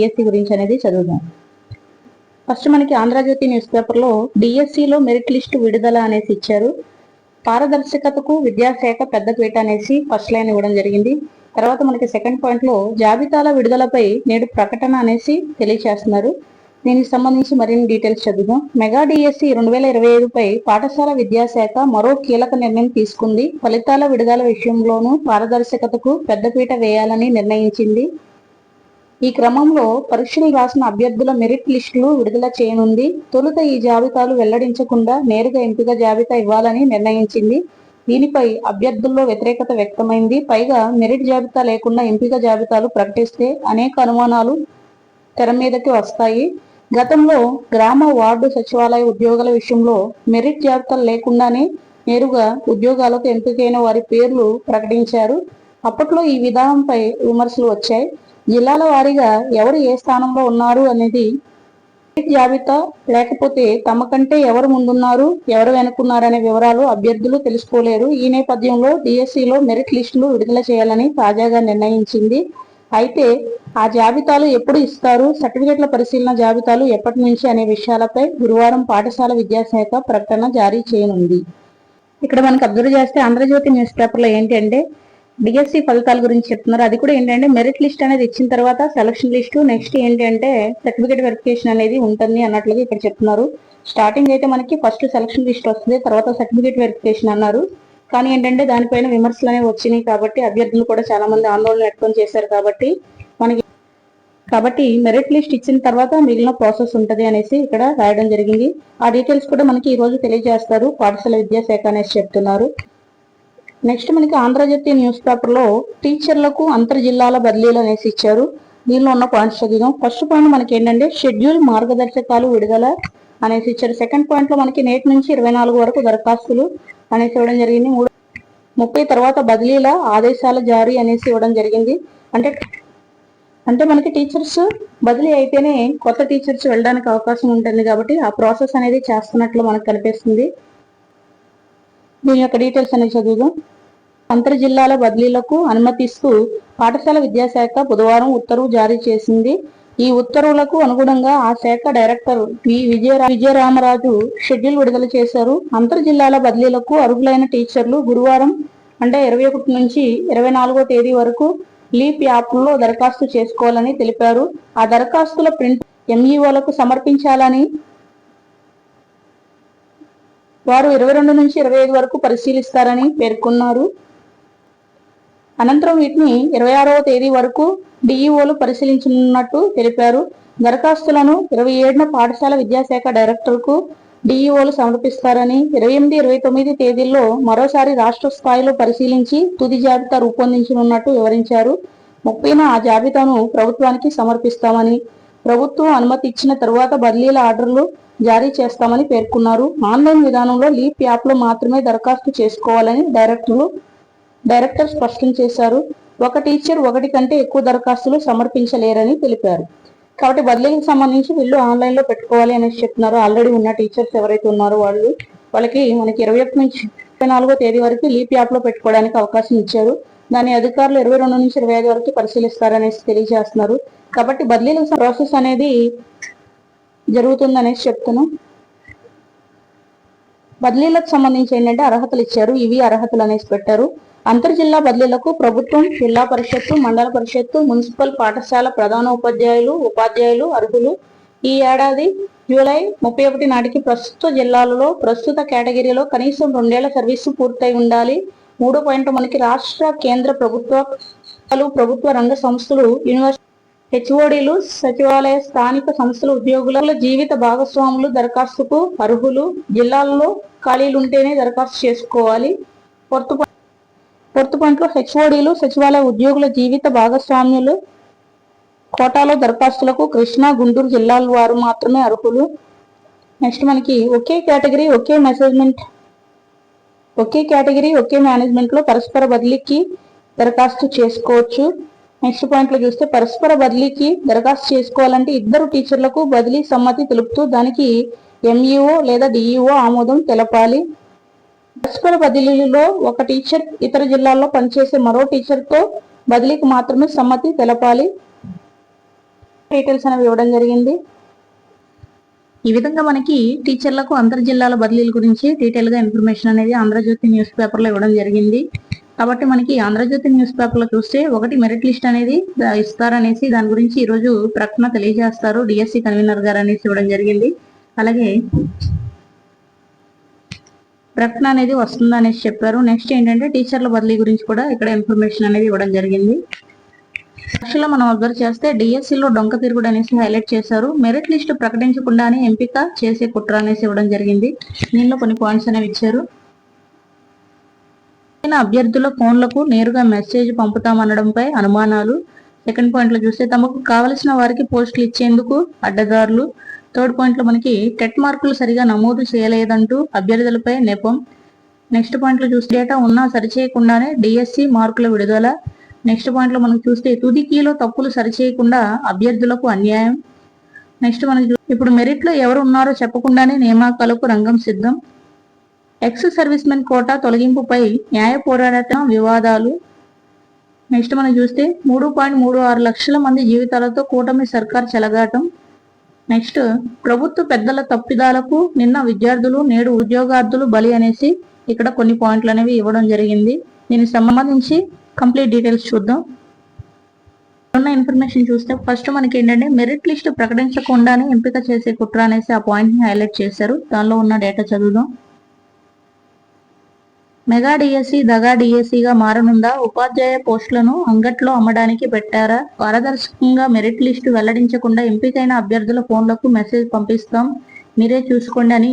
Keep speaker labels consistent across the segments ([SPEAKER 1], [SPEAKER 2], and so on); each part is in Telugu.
[SPEAKER 1] డిఎస్సి గురించి అనేది చదువుదాం. ఫస్ట్ మనకి ఆంధ్రజ్యోతి న్యూస్ పేపర్లో డిఎస్సిలో మెరిట్ లిస్టు విడుదల అనేసి ఇచ్చారు. పారదర్శకతకు విద్యాశాఖ పెద్దపీట అనేసి ఫస్ట్ లైన్ ఇవ్వడం జరిగింది. తర్వాత మనకి సెకండ్ పాయింట్లో జాబితాల విడుదలపై నేడు ప్రకటన అనేసి తెలియజేస్తున్నారు దీనికి సంబంధించి మరిన్ని డీటెయిల్స్ చదువుదాం. మెగా డిఎస్సి రెండు వేల ఇరవై ఐదుపై పాఠశాల విద్యాశాఖ మరో కీలక నిర్ణయం తీసుకుంది. ఫలితాల విడుదల విషయంలోనూ పారదర్శకతకు పెద్దపీట వేయాలని నిర్ణయించింది. ఈ క్రమంలో పరీక్షలు రాసిన అభ్యర్థుల మెరిట్ లిస్టులు విడుదల చేయనుంది. తొలుత ఈ జాబితాలు వెల్లడించకుండా నేరుగా ఎంపిక జాబితా ఇవ్వాలని నిర్ణయించింది. దీనిపై అభ్యర్థుల్లో వ్యతిరేకత వ్యక్తమైంది. పైగా మెరిట్ జాబితా లేకుండా ఎంపిక జాబితాలు ప్రకటిస్తే అనేక అనుమానాలు తెర మీదకి వస్తాయి. గతంలో గ్రామ వార్డు సచివాలయ ఉద్యోగాల విషయంలో మెరిట్ జాబితాలు లేకుండానే నేరుగా ఉద్యోగాలకు ఎంపికైన వారి పేర్లు ప్రకటించారు. అప్పట్లో ఈ విధానంపై విమర్శలు వచ్చాయి. జిల్లాల వారీగా ఎవరు ఏ స్థానంలో ఉన్నారు అనేది జాబితా లేకపోతే తమ కంటే ఎవరు ముందున్నారు ఎవరు వెనుకున్నారనే వివరాలు అభ్యర్థులు తెలుసుకోలేరు. ఈ నేపథ్యంలో డిఎస్సిలో మెరిట్ లిస్టులు విడుదల చేయాలని తాజాగా నిర్ణయించింది. అయితే ఆ జాబితాలు ఎప్పుడు ఇస్తారు? సర్టిఫికెట్ల పరిశీలన జాబితాలు ఎప్పటి నుంచి అనే విషయాలపై గురువారం పాఠశాల విద్యాశాఖ ప్రకటన జారీ చేయనుంది. ఇక్కడ మనకు అబ్జర్వ్ చేస్తే ఆంధ్రజ్యోతి న్యూస్ పేపర్లో ఏంటంటే డిఎస్సి ఫలితాల గురించి చెప్తున్నారు. అది కూడా ఏంటంటే మెరిట్ లిస్ట్ అనేది ఇచ్చిన తర్వాత సెలక్షన్ లిస్ట్ నెక్స్ట్ ఏంటంటే సర్టిఫికేట్ వెరిఫికేషన్ అనేది ఉంటుంది అన్నట్లుగా ఇక్కడ చెప్తున్నారు. స్టార్టింగ్ అయితే మనకి ఫస్ట్ సెలక్షన్ లిస్ట్ వస్తుంది తర్వాత సర్టిఫికేట్ వెరిఫికేషన్ అన్నారు. కానీ ఏంటంటే దానిపైన విమర్శలు అనేవి వచ్చినాయి కాబట్టి అభ్యర్థులు కూడా చాలా మంది ఆందోళన వ్యక్తం చేశారు కాబట్టి మనకి కాబట్టి మెరిట్ లిస్ట్ ఇచ్చిన తర్వాత మిగిలిన ప్రాసెస్ ఉంటుంది అనేసి ఇక్కడ రాయడం జరిగింది. ఆ డీటెయిల్స్ కూడా మనకి ఈ రోజు తెలియజేస్తారు. పాఠశాల విద్యాశాఖ అనేసి చెప్తున్నారు. నెక్స్ట్ మనకి ఆంధ్రజ్యోతి న్యూస్ పేపర్లో టీచర్లకు అంతర్ జిల్లాల బదిలీలు అనేసి ఇచ్చారు. దీనిలో ఉన్న పాయింట్స్ చదివాం ఫస్ట్ పాయింట్ మనకి ఏంటంటే షెడ్యూల్ మార్గదర్శకాలు విడుదల అనేసి ఇచ్చారు. సెకండ్ పాయింట్లో మనకి నేటి నుంచి ఇరవై నాలుగు వరకు దరఖాస్తులు అనేసి ఇవ్వడం జరిగింది. మూడు ముప్పై తర్వాత బదిలీల ఆదేశాల జారీ అనేసి ఇవ్వడం జరిగింది. అంటే అంటే మనకి టీచర్స్ బదిలీ అయితేనే కొత్త టీచర్స్ వెళ్ళడానికి అవకాశం ఉంటుంది కాబట్టి ఆ ప్రాసెస్ అనేది చేస్తున్నట్లు మనకు కనిపిస్తుంది. దీని యొక్క డీటెయిల్స్ అనేది చదువుదాం. అంతర్ జిల్లాల బదిలీలకు అనుమతిస్తూ పాఠశాల విద్యాశాఖ బుధవారం ఉత్తర్వు జారీ చేసింది. ఈ ఉత్తర్వులకు అనుగుణంగా ఆ శాఖ director P Vijaya Vijayaramaraju schedule విడుదల చేశారు. అంతర్ జిల్లాల బదిలీలకు అర్హులైన టీచర్లు గురువారం అంటే ఇరవై ఒకటి నుంచి ఇరవై నాలుగో తేదీ వరకు లీప్ యాప్లో దరఖాస్తు చేసుకోవాలని తెలిపారు. ఆ దరఖాస్తుల ప్రింట్ ఎంఈఓలకు సమర్పించాలని వారు ఇరవై రెండు నుంచి ఇరవై ఐదు వరకు పరిశీలిస్తారని పేర్కొన్నారు. అనంతరం వీటిని ఇరవై ఆరవ తేదీ వరకు డిఈఓలు పరిశీలించనున్నట్టు తెలిపారు. దరఖాస్తులను ఇరవై ఏడున పాఠశాల విద్యాశాఖ డైరెక్టర్కు డిఈఓలు సమర్పిస్తారని ఇరవై ఎనిమిది ఇరవై తొమ్మిది తేదీల్లో మరోసారి రాష్ట్ర స్థాయిలో పరిశీలించి తుది జాబితా రూపొందించనున్నట్టు వివరించారు. ముప్పైన ఆ జాబితాను ప్రభుత్వానికి సమర్పిస్తామని ప్రభుత్వం అనుమతి ఇచ్చిన తరువాత బదిలీల ఆర్డర్లు జారీ చేస్తామని పేర్కొన్నారు. ఆన్లైన్ విధానంలో లీప్ యాప్లో మాత్రమే దరఖాస్తు చేసుకోవాలని డైరెక్టర్లు డైరెక్టర్ స్పష్టం చేశారు. ఒక టీచర్ ఒకటి కంటే ఎక్కువ దరఖాస్తులు సమర్పించలేరని తెలిపారు. కాబట్టి బదిలీకి సంబంధించి వీళ్ళు ఆన్లైన్లో పెట్టుకోవాలి అనేసి చెప్తున్నారు. ఆల్రెడీ ఉన్న టీచర్స్ ఎవరైతే ఉన్నారో వాళ్ళు వాళ్ళకి మనకి ఇరవై ఒకటి నుంచి ఇరవై నాలుగో తేదీ వరకు లీప్ యాప్లో పెట్టుకోవడానికి అవకాశం ఇచ్చారు. దాని అధికారులు ఇరవై రెండు నుంచి ఇరవై ఐదు వరకు పరిశీలిస్తారనేసి తెలియజేస్తున్నారు. కాబట్టి బదిలీల ప్రాసెస్ అనేది జరుగుతుందనేసి చెప్తున్నాం. బదిలీలకు సంబంధించి ఏంటంటే అర్హతలు ఇచ్చారు ఇవి అర్హతలు అనేసి పెట్టారు. అంతర్ జిల్లా బదిలీలకు ప్రభుత్వం జిల్లా పరిషత్తు మండల పరిషత్తు మున్సిపల్ పాఠశాల ప్రధాన ఉపాధ్యాయులు ఉపాధ్యాయులు అర్హులు. ఈ ఏడాది జూలై ముప్పై ఒకటి నాటికి ప్రస్తుత జిల్లాలలో ప్రస్తుత కేటగిరీలో కనీసం రెండేళ్ళ సర్వీసు పూర్తయి ఉండాలి. మూడో పాయింట్ మనకి రాష్ట్ర కేంద్ర ప్రభుత్వ ప్రభుత్వ రంగ సంస్థలు యూనివర్సిటీ హెచ్ఓడీలు సచివాలయ స్థానిక సంస్థల ఉద్యోగుల జీవిత భాగస్వాములు దరఖాస్తుకు అర్హులు జిల్లాల్లో ఖాళీలుంటేనే దరఖాస్తు చేసుకోవాలి. పొర్తు పొర్తు హెచ్ఓడీలు సచివాలయ ఉద్యోగుల జీవిత భాగస్వాములు కోటాలో దరఖాస్తులకు కృష్ణా గుంటూరు జిల్లాల వారు మాత్రమే అర్హులు. నెక్స్ట్ మనకి ఒకే కేటగిరీ ఒకే మెసేజ్మెంట్ ఒకే కేటగిరీ ఒకే మేనేజ్మెంట్లో పరస్పర బదిలీకి దరఖాస్తు చేసుకోవచ్చు. నెక్స్ట్ పాయింట్లో చూస్తే పరస్పర బదిలీకి దరఖాస్తు చేసుకోవాలంటే ఇద్దరు టీచర్లకు బదిలీ సమ్మతి తెలుపుతూ దానికి ఎంఈఓ లేదా డిఈఓ ఆమోదం తెలపాలి. పరస్పర బదిలీలో ఒక టీచర్ ఇతర జిల్లాల్లో పనిచేసే మరో టీచర్తో బదిలీకి మాత్రమే సమ్మతి తెలపాలి. డీటెయిల్స్ అనేవి ఇవ్వడం జరిగింది. ఈ విధంగా మనకి టీచర్లకు అంతర్ జిల్లాల బదిలీల గురించి డీటెయిల్గా ఇన్ఫర్మేషన్ అనేది ఆంధ్రజ్యోతి న్యూస్ పేపర్లో ఇవ్వడం జరిగింది. కాబట్టి మనకి ఆంధ్రజ్యోతి న్యూస్ పేపర్లో చూస్తే ఒకటి మెరిట్ లిస్ట్ అనేది ఇస్తారనేసి దాని గురించి ఈ రోజు ప్రకటన తెలియజేస్తారు డిఎస్సి కన్వీనర్ గారు అనేసి ఇవ్వడం జరిగింది. అలాగే ప్రకటన అనేది వస్తుంది అనేసి చెప్పారు. నెక్స్ట్ ఏంటంటే టీచర్ల బదిలీ గురించి కూడా ఇక్కడ ఇన్ఫర్మేషన్ అనేది ఇవ్వడం జరిగింది. పరీక్షలో మనం అబ్జర్వ్ చేస్తే డిఎస్సిలో డొంక తిరుగుడు అనేసి హైలైట్ చేశారు. మెరిట్ లిస్ట్ ప్రకటించకుండానే ఎంపిక చేసే కుట్ర అనేసి ఇవ్వడం జరిగింది. దీనిలో కొన్ని పాయింట్స్ అనేవి ఇచ్చారు. అయిన అభ్యర్థుల ఫోన్లకు నేరుగా మెసేజ్ పంపుతామనడంపై అనుమానాలు. సెకండ్ పాయింట్లో చూస్తే తమకు కావలసిన వారికి పోస్టులు ఇచ్చేందుకు అడ్డదారులు. థర్డ్ పాయింట్లో మనకి టెట్ మార్కులు సరిగా నమోదు చేయలేదంటూ అభ్యర్థులపై నెపం. నెక్స్ట్ పాయింట్లో చూస్తే డేటా ఉన్నా సరిచేయకుండానే డిఎస్సి మార్కుల విడుదల. నెక్స్ట్ పాయింట్లో మనం చూస్తే తుది కీలో తప్పులు సరిచేయకుండా అభ్యర్థులకు అన్యాయం. నెక్స్ట్ మనకి ఇప్పుడు మెరిట్లో ఎవరు ఉన్నారో చెప్పకుండానే నియామకాలకు రంగం సిద్ధం. ఎక్స్ సర్వీస్ మెన్ కోటా తొలగింపుపై న్యాయ పోరాట వివాదాలు. నెక్స్ట్ మనం చూస్తే మూడు పాయింట్ మూడు ఆరు లక్షల మంది జీవితాలతో కూటమి సర్కార్ చెలగాటం. నెక్స్ట్ ప్రభుత్వ పెద్దల తప్పిదాలకు నిన్న విద్యార్థులు నేడు ఉద్యోగార్థులు బలి అనేసి ఇక్కడ కొన్ని పాయింట్లు అనేవి ఇవ్వడం జరిగింది. దీనికి సంబంధించి కంప్లీట్ డీటెయిల్స్ చూద్దాం. ఉన్న ఇన్ఫర్మేషన్ చూస్తే ఫస్ట్ మనకి ఏంటంటే మెరిట్ లిస్ట్ ప్రకటించకుండానే ఎంపిక చేసే కుట్ర అనేసి ఆ పాయింట్ని హైలైట్ చేశారు. దానిలో ఉన్న డేటా చదువుదాం. మెగా డిఎస్సి దగా డిఎస్సి గా మారనుందా? ఉపాధ్యాయ పోస్టులను అంగట్లో అమ్మడానికి పెట్టారా? పారదర్శకంగా మెరిట్ లిస్టు వెల్లడించకుండా ఎంపికైన అభ్యర్థుల ఫోన్లకు మెసేజ్ పంపిస్తాం. మీరే చూసుకోండి అని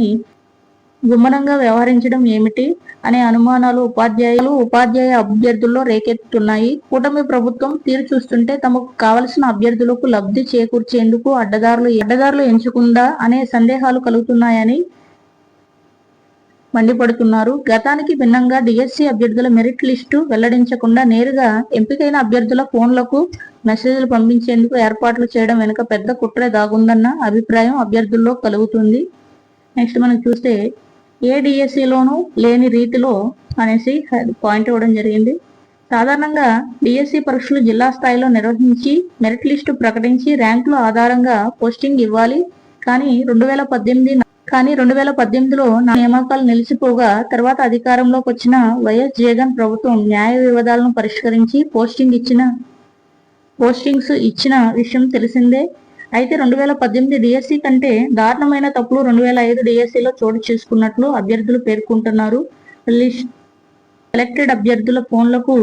[SPEAKER 1] గుమ్మనంగా వ్యవహరించడం ఏమిటి? అనే అనుమానాలు ఉపాధ్యాయులు ఉపాధ్యాయ అభ్యర్థుల్లో రేకెత్తుతున్నాయి. కూటమి ప్రభుత్వం తీరు చూస్తుంటే తమకు కావలసిన అభ్యర్థులకు లబ్ధి చేకూర్చేందుకు అడ్డదారులు అడ్డదారులు ఎంచుకుందా? అనే సందేహాలు కలుగుతున్నాయని మండిపడుతున్నారు. గతానికి భిన్నంగా డిఎస్సి అభ్యర్థుల మెరిట్ లిస్టు వెల్లడించకుండా నేరుగా ఎంపికైన అభ్యర్థుల ఫోన్లకు మెసేజ్లు పంపించేందుకు ఏర్పాట్లు చేయడం వెనుక పెద్ద కుట్ర దాగుందన్న అభిప్రాయం అభ్యర్థుల్లో కలుగుతుంది. నెక్స్ట్ మనం చూస్తే ఏ డిఎస్సిలోనూ లేని రీతిలో అనేసి పాయింట్ ఇవ్వడం జరిగింది. సాధారణంగా డిఎస్సి పరీక్షలు జిల్లా స్థాయిలో నిర్వహించి మెరిట్ లిస్టు ప్రకటించి ర్యాంకుల ఆధారంగా పోస్టింగ్ ఇవ్వాలి. కానీ రెండు వేల పద్దెనిమిది కానీ రెండు వేల పద్దెనిమిదిలో నా నియామకాలు నిలిచిపోగా తర్వాత అధికారంలోకి వచ్చిన వైఎస్ జగన్ ప్రభుత్వం న్యాయ వివాదాలను పరిష్కరించి పోస్టింగ్ ఇచ్చిన పోస్టింగ్స్ ఇచ్చిన విషయం తెలిసిందే. అయితే రెండు వేల పద్దెనిమిది డిఎస్సి కంటే దారుణమైన తప్పులు రెండు వేల ఐదు డిఎస్సిలో చోటు చేసుకున్నట్లు అభ్యర్థులు పేర్కొంటున్నారు. లిస్ట్ సెలెక్టెడ్ అభ్యర్థుల ఫోన్లకు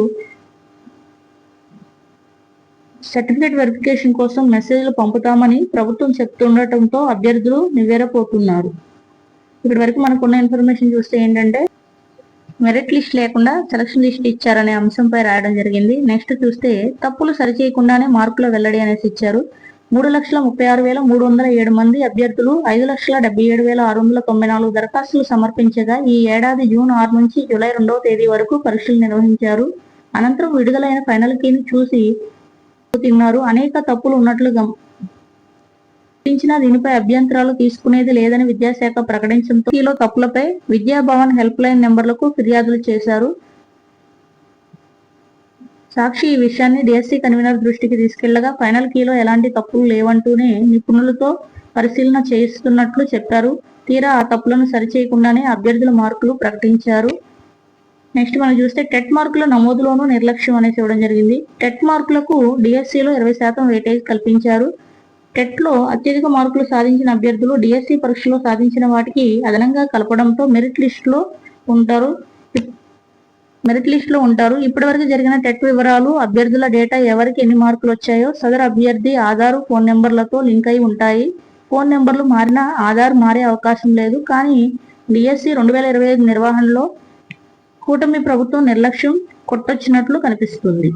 [SPEAKER 1] సర్టిఫికేట్ వెరిఫికేషన్ కోసం మెసేజ్లు పంపుతామని ప్రభుత్వం చెప్తుండటంతో అభ్యర్థులు నివేరపోతున్నారు ఇప్పటి వరకు మనకున్న ఇన్ఫర్మేషన్ చూస్తే ఏంటంటే మెరిట్ లిస్ట్ లేకుండా సెలక్షన్ లిస్ట్ ఇచ్చారనే అంశంపై రాయడం జరిగింది. నెక్స్ట్ చూస్తే తప్పులు సరిచేయకుండానే మార్కుల వెల్లడి అనేసి ఇచ్చారు. మూడు లక్షల ముప్పై ఆరు వేల మూడు వందల ఏడు మంది అభ్యర్థులు ఐదు లక్షల డెబ్బై ఏడు వేల ఆరు వందల తొంభై నాలుగు దరఖాస్తులు సమర్పించగా ఈ ఏడాది జూన్ ఆరు నుంచి జూలై రెండవ తేదీ వరకు పరీక్షలు నిర్వహించారు. అనంతరం విడుదలైన ఫైనల్ కీని చూసి తిన్నారు. అనేక తప్పులు ఉన్నట్లు గుర్తించినా దీనిపై అభ్యంతరాలు తీసుకునేది లేదని విద్యాశాఖ ప్రకటించడంతో కీలో తప్పులపై విద్యాభవన్ హెల్ప్ లైన్ నెంబర్లకు ఫిర్యాదులు చేశారు. సాక్షి ఈ విషయాన్ని డిఎస్సి కన్వీనర్ దృష్టికి తీసుకెళ్ళగా ఫైనల్ కీలో ఎలాంటి తప్పులు లేవంటూనే నిపుణులతో పరిశీలన చేయిస్తున్నట్లు చెప్పారు. తీరా ఆ తప్పులను సరిచేయకుండానే అభ్యర్థుల మార్కులు ప్రకటించారు. నెక్స్ట్ మనం చూస్తే టెట్ మార్కుల నమోదులోనూ నిర్లక్ష్యం అనేసి ఇవ్వడం జరిగింది. టెట్ మార్కులకు డిఎస్సిలో ఇరవై శాతం వెయిటేజ్ కల్పించారు. టెట్లో అత్యధిక మార్కులు సాధించిన అభ్యర్థులు డిఎస్సి పరీక్షలో సాధించిన వాటికి అదనంగా కలపడంతో మెరిట్ లిస్టులో ఉంటారు. మెరిట్ లిస్టులో ఉంటారు. ఇప్పటివరకు జరిగిన టెట్ వివరాలు అభ్యర్థుల డేటా ఎవరికి ఎన్ని మార్కులు వచ్చాయో సదరు అభ్యర్థి ఆధార్ ఫోన్ నెంబర్లతో లింక్ అయి ఉంటాయి. ఫోన్ నెంబర్లు మారినా ఆధార్ మారే అవకాశం లేదు. కానీ డిఎస్సి రెండు వేల ఇరవై ఐదు నిర్వహణలో కూటమి ప్రభుత్వం నిర్లక్ష్యం కొట్టొచ్చినట్లు కనిపిస్తుంది.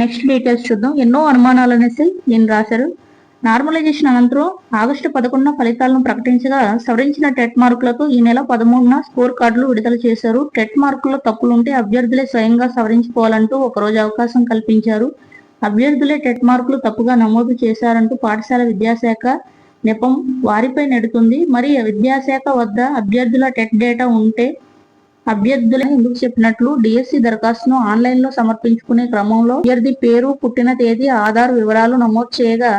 [SPEAKER 1] నెక్స్ట్ డీటెయిల్స్ చూద్దాం. ఎన్నో అనుమానాలు అనేసి నేను రాశారు. నార్మలైజేషన్ అనంతరం ఆగస్టు పదకొండున ఫలితాలను ప్రకటించగా సవరించిన టెట్ మార్కులతో ఈ నెల పదమూడున స్కోర్ కార్డులు విడుదల చేశారు. టెట్ మార్కుల్లో తప్పులుంటే అభ్యర్థులే స్వయంగా సవరించుకోవాలంటూ ఒకరోజు అవకాశం కల్పించారు. అభ్యర్థులే టెట్ మార్కులు తప్పుగా నమోదు చేశారంటూ పాఠశాల విద్యాశాఖ నెపం వారిపై నెడుతుంది. మరి విద్యాశాఖ వద్ద అభ్యర్థుల టెట్ డేటా ఉంటే అభ్యర్థుల ఎందుకు చెప్పినట్లు డిఎస్సి దరఖాస్తును ఆన్లైన్లో సమర్పించుకునే క్రమంలో అభ్యర్థి పేరు పుట్టిన తేదీ ఆధార్ వివరాలు నమోదు చేయగా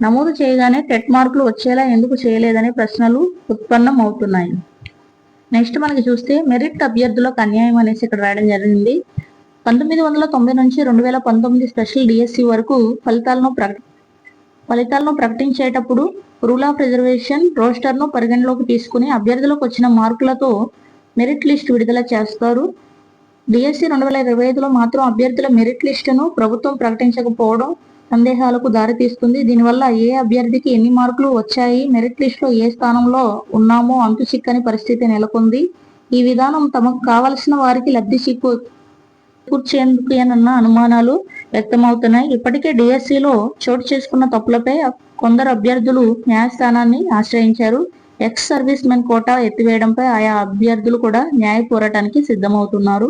[SPEAKER 1] నమోదు చేయగానే టెట్ మార్కులు వచ్చేలా ఎందుకు చేయలేదనే ప్రశ్నలు ఉత్పన్నం అవుతున్నాయి నెక్స్ట్ మనకి చూస్తే మెరిట్ అభ్యర్థులకు అన్యాయం అనేసి ఇక్కడ రాయడం జరిగింది. పంతొమ్మిది వందల తొంభై నుంచి రెండు వేల పంతొమ్మిది స్పెషల్ డిఎస్సి వరకు ఫలితాలను ప్రకటి ఫలితాలను ప్రకటించేటప్పుడు రూల్ ఆఫ్ రిజర్వేషన్ రోస్టర్ను పరిగణలోకి తీసుకుని అభ్యర్థులకు వచ్చిన మార్కులతో మెరిట్ లిస్ట్ విడుదల చేస్తారు. డిఎస్సి రెండు వేల ఇరవై ఐదులో మాత్రం అభ్యర్థుల మెరిట్ లిస్టును ప్రభుత్వం ప్రకటించకపోవడం సందేహాలకు దారితీస్తుంది. దీనివల్ల ఏ అభ్యర్థికి ఎన్ని మార్కులు వచ్చాయి మెరిట్ లిస్టులో ఏ స్థానంలో ఉన్నామో అంతు చిక్కని పరిస్థితి నెలకొంది. ఈ విధానం తమకు కావలసిన వారికి లబ్ధి చిక్కు కూర్చేందుకేనన్న అనుమానాలు వ్యక్తమవుతున్నాయి. ఇప్పటికే డిఎస్సిలో చోటు చేసుకున్న తప్పులపై కొందరు అభ్యర్థులు న్యాయస్థానాన్ని ఆశ్రయించారు. ఎక్స్ సర్వీస్ మెన్ కోటా ఎత్తివేయడంపై ఆయా అభ్యర్థులు కూడా న్యాయ పోరాటానికి సిద్ధమవుతున్నారు.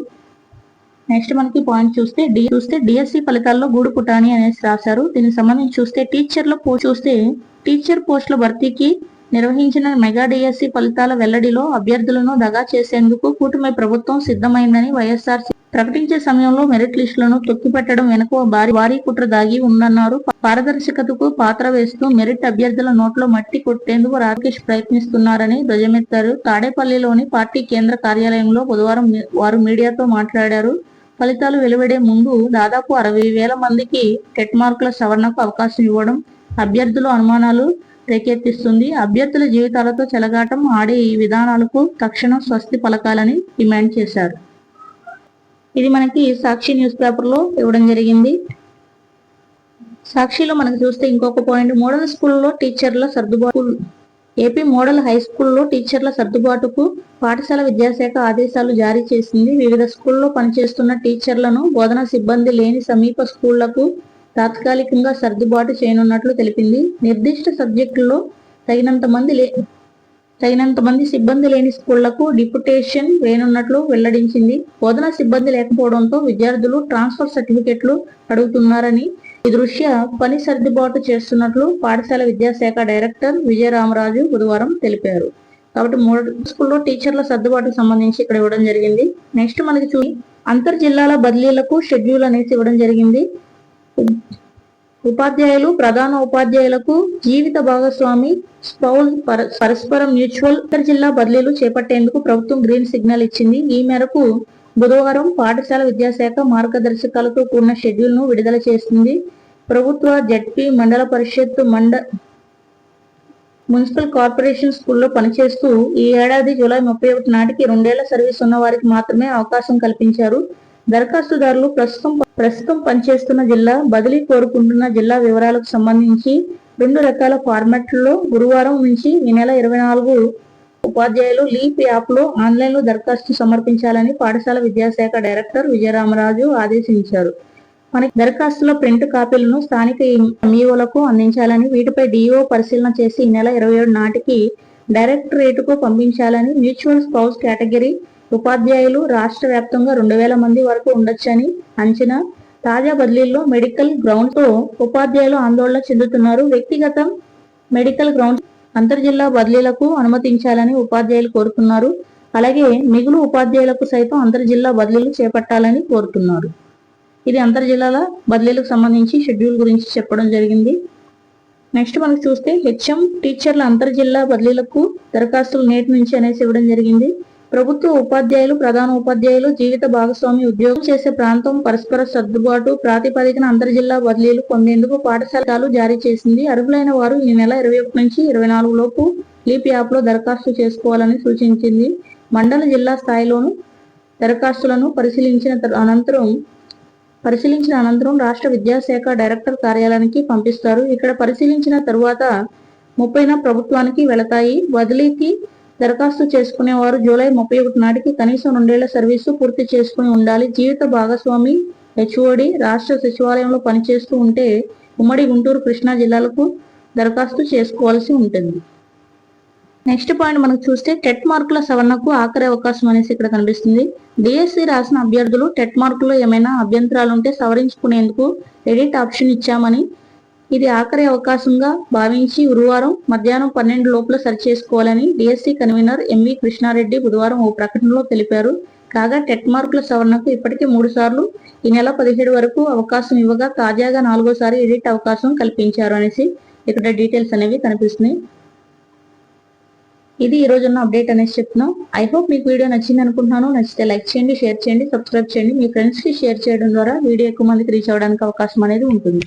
[SPEAKER 1] నెక్స్ట్ మనకి పాయింట్ చూస్తే డి చూస్తే డిఎస్సి ఫలితాల్లో గూడు పుటాని అనేసి రాశారు. దీనికి సంబంధించి చూస్తే టీచర్ల పో చూస్తే టీచర్ పోస్టుల భర్తీకి నిర్వహించిన మెగా డిఎస్సి ఫలితాల వెల్లడిలో అభ్యర్థులను దగా చేసేందుకు కూటమి ప్రభుత్వం సిద్ధమైందని వైఎస్ఆర్ ప్రకటించే సమయంలో మెరిట్ లిస్టులను తొక్కిపెట్టడం వెనుక భారీ భారీ కుట్ర దాగి ఉందన్నారు. పారదర్శకతకు పాత్ర వేస్తూ మెరిట్ అభ్యర్థుల నోట్లో మట్టి కొట్టేందుకు రాకేష్ ప్రయత్నిస్తున్నారని ధ్వజమెత్తారు. తాడేపల్లిలోని పార్టీ కేంద్ర కార్యాలయంలో బుధవారం వారు మీడియాతో మాట్లాడారు. ఫలితాలు వెలువడే ముందు దాదాపు అరవై వేల మందికి టెట్ మార్కుల సవరణకు అవకాశం ఇవ్వడం అభ్యర్థులు అనుమానాలు రేకెత్తిస్తుంది. అభ్యర్థుల జీవితాలతో చెలగాటం ఆడే ఈ విధానాలకు తక్షణం స్వస్తి పలకాలని డిమాండ్ చేశారు. ఇది మనకి సాక్షి న్యూస్ పేపర్లో ఇవ్వడం జరిగింది. సాక్షిలో మనకు చూస్తే ఇంకొక పాయింట్ మోడల్ స్కూల్లో టీచర్ల సర్దుబాటు ఏపీ మోడల్ హై స్కూల్లో టీచర్ల సర్దుబాటుకు పాఠశాల విద్యాశాఖ ఆదేశాలు జారీ చేసింది. వివిధ స్కూల్లో పనిచేస్తున్న టీచర్లను బోధనా సిబ్బంది లేని సమీప స్కూళ్ళకు తాత్కాలికంగా సర్దుబాటు చేయనున్నట్లు తెలిపింది. నిర్దిష్ట సబ్జెక్టుల్లో తగినంత మంది లే తగినంత మంది సిబ్బంది లేని స్కూళ్ళకు డిప్యుటేషన్ వేనున్నట్లు వెల్లడించింది. బోధనా సిబ్బంది లేకపోవడంతో విద్యార్థులు ట్రాన్స్ఫర్ సర్టిఫికెట్లు అడుగుతున్నారని ఈ దృష్ట్యా పని సర్దుబాటు చేస్తున్నట్లు పాఠశాల విద్యాశాఖ డైరెక్టర్ విజయరామరాజు బుధవారం తెలిపారు. కాబట్టి మూడు స్కూల్లో టీచర్ల సర్దుబాటుకు సంబంధించి ఇక్కడ ఇవ్వడం జరిగింది. నెక్స్ట్ మనకి చూసి అంతర్ జిల్లాల బదిలీలకు షెడ్యూల్ అనేసి ఇవ్వడం జరిగింది. ఉపాధ్యాయులు ప్రధాన ఉపాధ్యాయులకు జీవిత భాగస్వామి స్పౌల్ పర- పరస్పరం మ్యూచువల్. ఇతర జిల్లా బదిలీలు చేపట్టేందుకు ప్రభుత్వం గ్రీన్ సిగ్నల్ ఇచ్చింది. ఈ మేరకు బుధవారం పాఠశాల విద్యాశాఖ మార్గదర్శకాలతో కూడిన షెడ్యూల్ను విడుదల చేసింది. ప్రభుత్వ జడ్పీ మండల పరిషత్ మండ మున్సిపల్ కార్పొరేషన్ స్కూల్లో పనిచేస్తూ ఈ ఏడాది జూలై ముప్పై ఒకటి నాటికి రెండేళ్ళ సర్వీస్ ఉన్న వారికి మాత్రమే అవకాశం కల్పించారు. దరఖాస్తుదారులు ప్రస్తుతం ప్రస్తుతం పనిచేస్తున్న జిల్లా బదిలీ కోరుకుంటున్న జిల్లా వివరాలకు సంబంధించి రెండు రకాల ఫార్మాట్లలో గురువారం నుంచి ఈ నెల ఇరవై నాలుగు ఉపాధ్యాయులు లీప్ యాప్లో ఆన్లైన్లో దరఖాస్తు సమర్పించాలని పాఠశాల విద్యాశాఖ డైరెక్టర్ విజయరామరాజు ఆదేశించారు. మనకి దరఖాస్తుల ప్రింట్ కాపీలను స్థానిక ఎంఈఓలకు అందించాలని వీటిపై డిఓ పరిశీలన చేసి ఈ నెల ఇరవై ఏడు నాటికి డైరెక్టరేట్కు పంపించాలని మ్యూచువల్ స్పౌస్ కేటగిరీ ఉపాధ్యాయులు రాష్ట్ర వ్యాప్తంగా రెండు వేల మంది వరకు ఉండొచ్చని అంచనా. తాజా బదిలీల్లో మెడికల్ గ్రౌండ్తో ఉపాధ్యాయులు ఆందోళన చెందుతున్నారు. వ్యక్తిగత మెడికల్ గ్రౌండ్ అంతర్జిల్లా బదిలీలకు అనుమతించాలని ఉపాధ్యాయులు కోరుతున్నారు. అలాగే మిగులు ఉపాధ్యాయులకు సైతం అంతర్జిల్లా బదిలీలు చేపట్టాలని కోరుతున్నారు. ఇది అంతర్జిల్లాల బదిలీలకు సంబంధించి షెడ్యూల్ గురించి చెప్పడం జరిగింది. నెక్స్ట్ మనకు చూస్తే హెచ్ఎం టీచర్ల అంతర్జిల్లా బదిలీలకు దరఖాస్తులు నేటి నుంచి అనేసి ఇవ్వడం జరిగింది. ప్రభుత్వ ఉపాధ్యాయులు ప్రధాన ఉపాధ్యాయులు జీవిత భాగస్వామి ఉద్యోగం చేసే ప్రాంతం పరస్పర సర్దుబాటు ప్రాతిపదికన అంతర్జిల్లా బదిలీలు పొందేందుకు పాఠశాలలు జారీ చేసింది. అర్హులైన వారు ఈ నెల ఇరవై ఒకటి నుంచి ఇరవై నాలుగు లోపు లీప్ యాప్లో దరఖాస్తు చేసుకోవాలని సూచించింది. మండల జిల్లా స్థాయిలోను దరఖాస్తులను పరిశీలించిన అనంతరం పరిశీలించిన అనంతరం రాష్ట్ర విద్యాశాఖ డైరెక్టర్ కార్యాలయానికి పంపిస్తారు. ఇక్కడ పరిశీలించిన తరువాత ముప్పైన ప్రభుత్వానికి వెళతాయి. బదిలీకి దరఖాస్తు చేసుకునే వారు జూలై ముప్పై ఒకటి నాటికి కనీసం రెండేళ్ళ సర్వీసు పూర్తి చేసుకుని ఉండాలి. జీవిత భాగస్వామి హెచ్ఓడి రాష్ట్ర సచివాలయంలో పనిచేస్తూ ఉంటే ఉమ్మడి గుంటూరు కృష్ణా జిల్లాలకు దరఖాస్తు చేసుకోవాల్సి ఉంటుంది. నెక్స్ట్ పాయింట్ మనకు చూస్తే టెట్ మార్కుల సవరణకు ఆఖరి అవకాశం అనేసి ఇక్కడ కనిపిస్తుంది. డిఎస్సి రాసిన అభ్యర్థులు టెట్ మార్కులో ఏమైనా అభ్యంతరాలు ఉంటే సవరించుకునేందుకు ఎడిట్ ఆప్షన్ ఇచ్చామని ఇది ఆఖరి అవకాశంగా భావించి గురువారం మధ్యాహ్నం పన్నెండు లోపల సరి చేసుకోవాలని డిఎస్సి కన్వీనర్ ఎంవి కృష్ణారెడ్డి బుధవారం ఓ ప్రకటనలో తెలిపారు. కాగా టెట్ మార్కుల సవరణకు ఇప్పటికే మూడు సార్లు ఈ నెల పదిహేడు వరకు అవకాశం ఇవ్వగా తాజాగా నాలుగోసారి ఎడిట్ అవకాశం కల్పించారు అనేసి ఇక్కడ డీటెయిల్స్ అనేవి కనిపిస్తున్నాయి. ఇది ఈ రోజున్న అప్డేట్ అనేసి చెప్తున్నాం. ఐ హోప్ మీకు వీడియో నచ్చింది అనుకుంటున్నాను. నచ్చితే లైక్ చేయండి షేర్ చేయండి సబ్స్క్రైబ్ చేయండి. మీ ఫ్రెండ్స్కి షేర్ చేయడం ద్వారా వీడియో ఎక్కువ మందికి రీచ్ అవ్వడానికి అవకాశం అనేది ఉంటుంది.